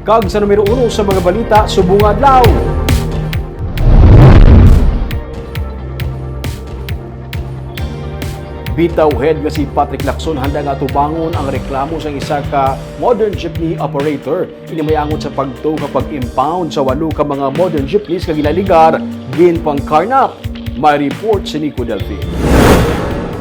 Kag sa numero uno sa mga balita, subong adlaw. Bitaw head nga si Patrick Lacson handa nga tubangon ang reklamo sa isa ka modern jeepney operator. Inimayangon sa pagto kapag impound sa walo ka mga modern jeepneys kag ginaligar gin pang karnap. May report si Nico Delfin.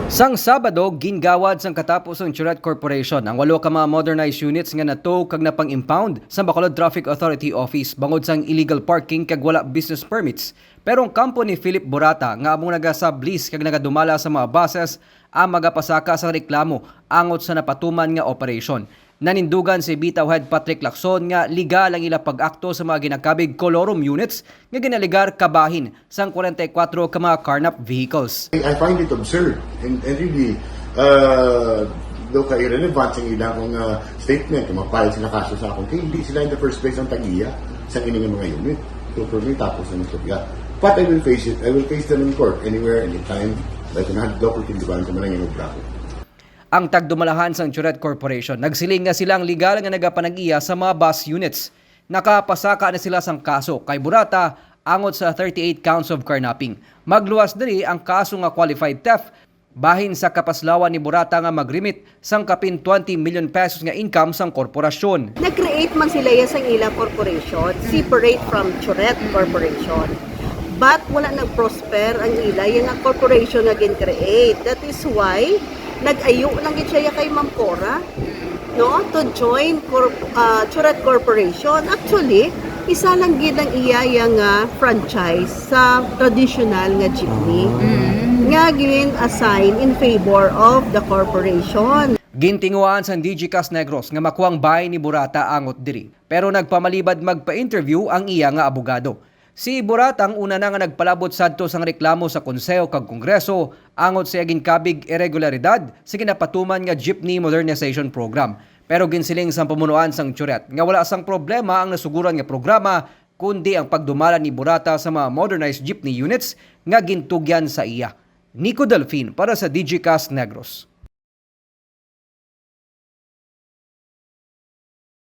Sang Sabado, gingawad sang katapos ang Churat Corporation ang walo ka mga modernized units nga nato kag napang impound sa Bacolod Traffic Authority Office bangod sang illegal parking kag wala business permits. Pero ang kampo ni Philip Borata nga among nagasablis kag nagadumala sa mga buses ang magapasaka sa reklamo angot sa napatuman nga operation. Nanindugan si Bitaw Head Patrick Lacson nga legal ang ila pag-akto sa mga ginakabig colorum units nga ginaligar kabahin sang 44 ka mga carnap vehicles. I find it absurd and, and really uh, do ka irrelevant sa ilang uh, statement. Mapayag sila kaso sa akong kaya hindi sila in the first place ang tagiya sa ining mga unit. So for me tapos ang istorya but I will face it. I will face them in court anywhere anytime. Dahil kung nahadlok ko tindiban sa malang yung brako ang tagdumalahan sang Churet Corporation. Nagsiling nga silang legal nga nagapanag-iya sa mga bus units. Nakapasaka na sila sang kaso kay Burata angot sa 38 counts of carnapping. Magluwas diri ang kaso nga qualified theft bahin sa kapaslawan ni Burata nga magrimit sang kapin 20 million pesos nga income sang korporasyon. Nag-create man sila yan sa ilang corporation, separate from Churet Corporation. But wala nag-prosper ang ila, yung corporation nga gin-create. That is why, nag-ayo lang gid siya kay Ma'am Cora no to join cor- uh, Churet Corporation. Actually, isa lang gid ang iya yang nga franchise sa traditional nga jeepney. Nga gin assign in favor of the corporation. Gintinguan sa DG Cas Negros nga makuang bahay ni Burata angot diri. Pero nagpamalibad magpa-interview ang iya nga abogado. Si Burata ang una na nga nagpalabot sadto sang reklamo sa Konseho kag Kongreso angot sa ginkabig irregularidad sa ginapatuman nga Jeepney Modernization Program. Pero ginsiling sa pamunuan sang Churet nga wala sang problema ang nasuguran nga programa kundi ang pagdumala ni Burata sa mga modernized jeepney units nga gintugyan sa iya. Nico Delfin para sa DG Cas Negros.